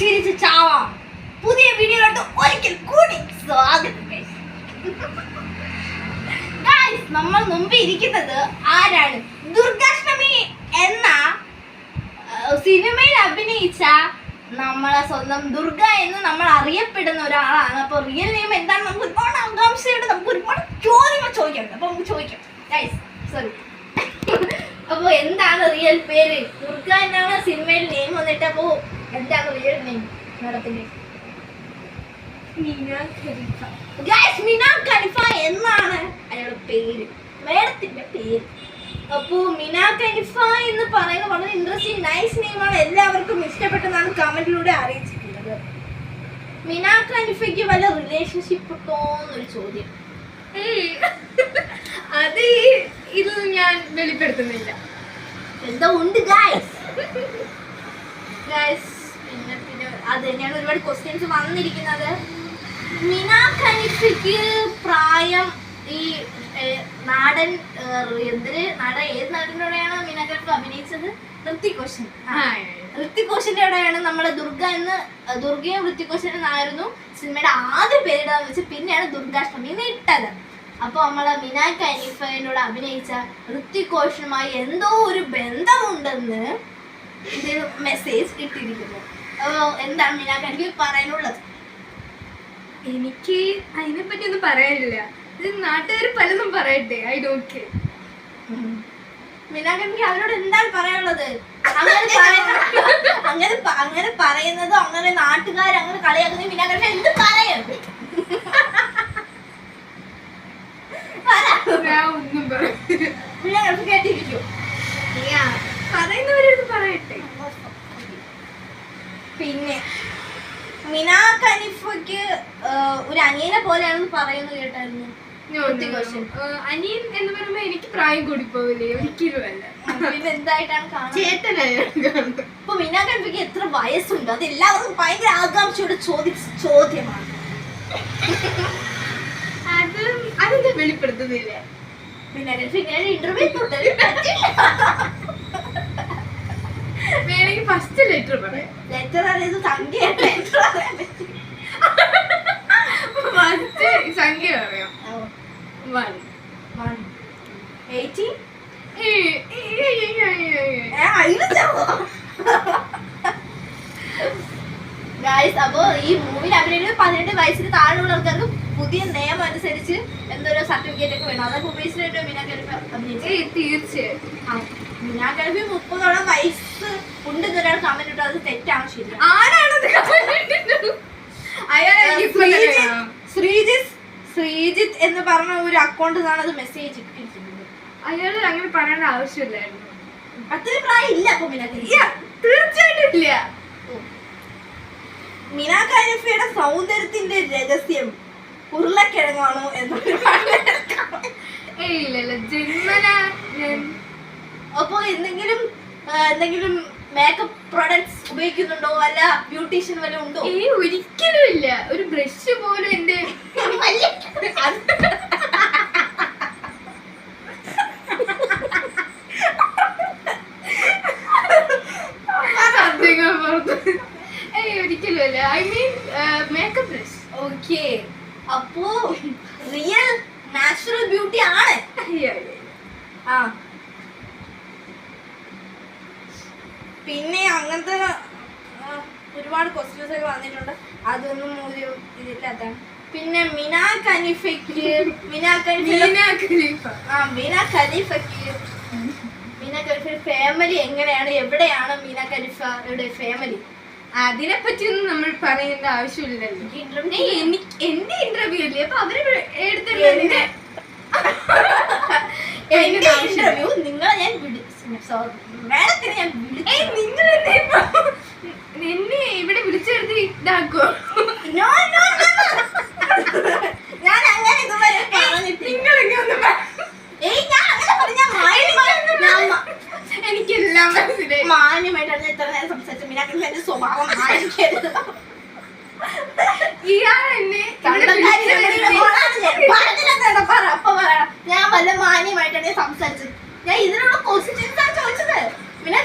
ചിരിച്ച് ചാവാം. പുതിയ വീഡിയോയിലോട്ട് ഒരിക്കൽ കൂടി സ്വാഗതം. Guys, നമ്മൾ മുമ്പ് ഇരിക്കുന്നത് ആരാണ്? ദുർഗാഷ്ടമി എന്ന സിനിമയിൽ അഭിനയിച്ച നമ്മളെ സ്വന്തം ദുർഗ എന്ന് നമ്മൾ അറിയപ്പെടുന്ന ഒരാളാണ്. അപ്പൊ റിയൽ നെയിം എന്താണ്? നമുക്ക് ഒരുപാട് ആകാംക്ഷയുണ്ട്. നമുക്ക് ഒരുപാട് ചോദ്യങ്ങൾ ചോദിക്കാറുണ്ട് അപ്പൊ നമുക്ക് ചോദിക്കാം. ഗൈസ് സോറി അപ്പൊ എന്താണ് റിയൽ പേര്? ദുർഗ എന്നാണ് സിനിമയിൽ നെയിം വന്നിട്ട് അപ്പോ എന്താണ് റിയൽ നെയിം മാഡത്തിന്റെ മിന ഖലിഫ. എന്നാണ് അയാളുടെ പേര്. മേഡത്തിന്റെ പേര്. അപ്പോ മിന ഖലിഫ എന്ന് പറയുന്നത് വളരെ ഇൻട്രസ്റ്റിംഗ് നൈസ് നെയിമാണ് എല്ലാവർക്കും ഇഷ്ടപ്പെട്ടെന്നാണ് കമന്റിലൂടെ അറിയിച്ചിട്ടുള്ളത് മിന ഖലിഫയ്ക്ക് വല്ല റിലേഷൻഷിപ്പ് ഉണ്ടോ എന്നൊരു ചോദ്യം. അത് ഈ ഇത് ഞാൻ വെളിപ്പെടുത്തുന്നില്ല. എന്താ ഉണ്ട് ഗായ്സ് പിന്നെ അത് തന്നെയാണ് ഒരുപാട് ക്വസ്റ്റ്യൻസ് വന്നിരിക്കുന്നത്. മിന ഖലിഫയ്ക്ക് പ്രായം ഈ നാടൻ എന്തിന് നാടൻ ഏത് നാടിനോടെയാണ് മിന അഭിനയിച്ചത്? ഋത്തിക് റോഷൻ ഋത്തിക് റോഷന്റെ അവിടെയാണ് നമ്മളെ ദുർഗ എന്ന് ദുർഗയും ഋത്തിക് റോഷൻ എന്നായിരുന്നു സിനിമയുടെ ആദ്യ പേരിടാന്ന് വെച്ച് പിന്നെയാണ് ദുർഗാഷ്ടമി എന്ന് ഇട്ടത് അപ്പൊ നമ്മളെ മിന അഭിനയിച്ച ഋത്തിക് റോഷനുമായി എന്തോ ഒരു ബന്ധമുണ്ടെന്ന് ഇതിൽ മെസ്സേജ് ഇട്ടിരിക്കുന്നു. എന്താണ് മിന ഖലീഫ പറയാനുള്ളത്? എനിക്ക് അതിനെ പറ്റി ഒന്നും പറയാനില്ല. ഇത് നാട്ടുകാർ പലതും പറയട്ടെ ഐ ഡോണ്ട് കെയർ മിന ഖലീഫ അവരോട് എന്താണ് പറയാനുള്ളത്? അങ്ങനെ അങ്ങനെ അങ്ങനെ പറയുന്നതോ അങ്ങനെ നാട്ടുകാർ അങ്ങനെ കളിയാക്കുന്നത് മിന ഖലീഫ എന്ത് പറയാം ഒന്നും പറയാം മിന ഖലീഫ കേട്ടിരിക്കും പറയുന്നവരോട് പറയട്ടെ. പിന്നെ മിന കനിഫയ്ക്ക് ഒരു അനിയനെ പോലെയാണെന്ന് പറയുന്നത് കേട്ടായിരുന്നു. അനിയൻ എന്ന് പറയുമ്പോ എനിക്ക് പ്രായം കൂടി പോവില്ലേ ഒരിക്കലും അല്ല. പിന്നെ എന്തായിട്ടാണ് കാണുന്നത്? ഇപ്പൊ മിന എത്ര വയസ്സുണ്ട്? അത് എല്ലാവർക്കും ഭയങ്കര ആകാംക്ഷയുടെ ചോദിച്ച ചോദ്യമാണ്. അത് അതിന്റെ വെളിപ്പെടുത്തുന്നില്ല? പിന്നെ ഇന്റർവ്യൂ ഫസ്റ്റ് ലെറ്റർ പറയാം. ലെറ്റർ അറിയത് സംഖ്യയാണ്. ലെറ്റർ ഫസ്റ്റ് സംഖ്യ പറയാം? വൺ. എയ്റ്റീൻ ഗായ്സ് അപ്പോ ഈ മൂവിൽ അഭിനയിക്കുന്നത് പതിനെട്ട് വയസ്സിന് താഴെയുള്ള ആൾക്കാർക്ക് പുതിയ നിയമം അനുസരിച്ച് എന്തോരോ സർട്ടിഫിക്കറ്റ് ഒക്കെ വേണം. അതൊക്കെ ഉപയോഗിച്ചിട്ട് മിന ഖലീഫ അഭിനയിച്ചത്. ഏയ് തീർച്ചയായും മിന ഖലീഫ മുപ്പതോളം വയസ്സ് ഉണ്ടെന്ന് ഒരാൾ കമന്റ് ഇട്ടു അത് തെറ്റാണ് ശരി ആരാണത് ശ്രീജിത്ത് എന്ന് പറഞ്ഞ ഒരു അക്കൗണ്ട് നിന്നാണ് അത് മെസ്സേജ് ഇട്ടിരിക്കുന്നത്. അയാൾ അങ്ങനെ പറയേണ്ട ആവശ്യമില്ലായിരുന്നു. അത്രയും പ്രായം ഇല്ല അപ്പൊ മിന ഖലീഫ തീർച്ചയായിട്ടും ഇല്ല. മിന സൗന്ദര്യത്തിന്റെ രഹസ്യം ഉരുളക്കിഴങ്ങാണോ എന്നൊരു ഏയ് ജന്മന അപ്പൊ എന്തെങ്കിലും എന്തെങ്കിലും മേക്കപ്പ് പ്രൊഡക്ട്സ് ഉപയോഗിക്കുന്നുണ്ടോ? അല്ല ബ്യൂട്ടീഷ്യൻ വല്ല ഉണ്ടോ? ഏ ഒരിക്കലും ഇല്ല. ഒരു ബ്രഷ് പോലും എന്റെ ഒരിക്കലും I mean makeup brush okay. അപ്പോ റിയൽ നാച്ചുറൽ ബ്യൂട്ടി ആണ്. ആ. പിന്നെ അങ്ങനത്തെ ഒരുപാട് ക്വസ്റ്റ്യൻസ് ഒക്കെ വന്നിട്ടുണ്ട്. അതൊന്നും ഒരു ഇതില്ലാത്താണ് പിന്നെ മിന ഖലീഫയ്ക്ക് മിന ഖലീഫ. ആ മീന ഖലീഫയ്ക്ക് മീന ഖലീഫ ഫാമിലി എങ്ങനെയാണ്? എവിടെയാണ് മീനാ ഖലീഫയുടെ ഫാമിലി അതിനെ പറ്റിയൊന്നും നമ്മൾ പറയേണ്ട ആവശ്യമില്ലല്ലോ. എനിക്ക് എന്റെ ഇന്റർവ്യൂ അല്ലേ? അപ്പൊ അവർ എന്റെ ഇന്റർവ്യൂ നിങ്ങളെ ഞാൻ മേഡത്തിനെ ഞാൻ എന്നെ ഇവിടെ വിളിച്ചെടുത്ത് ഇതാക്കോ No, no, no, no. ഞാൻ അങ്ങനെ ഇതുവരെ പറഞ്ഞിട്ടില്ല നിങ്ങളൊക്കെ ഒന്ന് പറ. ഏയ് ഞാൻ അങ്ങനെ പറഞ്ഞ മാന്യമായി- ഞാൻ മ- എനിക്കെല്ലാം മനസ്സിലായി മാന്യമായിട്ടാണ് ഞാൻ ഇത്ര നേരം സംസാരിച്ചത് മീന ഖലീഫ എന്റെ സ്വഭാവം മാനിക്കരുത് ഇയാൾ എന്നെ ഇവിടെ കള്ളക്കാരി വിളിച്ചെടുത്ത് പറഞ്ഞില്ലെന്നാണ് പറ അപ്പൊ പറയണം ഞാൻ വല്ല മാന്യമായിട്ടാണ് ഞാൻ സംസാരിച്ചത് ഞാൻ ഇതിനുള്ള ക്വസ്റ്റ്യൻസ് ആണ് ചോദിച്ചത് പിന്നെ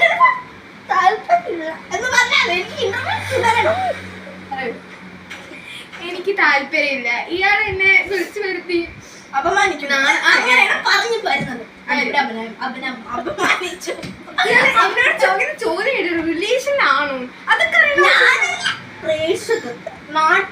താല്പര്യമില്ല എന്ന് പറഞ്ഞാൽ എനിക്ക് ഇന്റർവ്യൂ തുടരണം എനിക്ക് താല്പര്യമില്ല. ഇയാൾ എന്നെ വിളിച്ചു വരുത്തി. അപമാനിക്കുന്നു. അങ്ങനെയാണ് പറഞ്ഞു വരുന്നത്. ചോദിക്കുന്ന ചോദ്യം റിലേഷൻ ആണോ? അതൊക്കെ പ്രേക്ഷകർ. നാട്ടുകാരിപ്പോൾ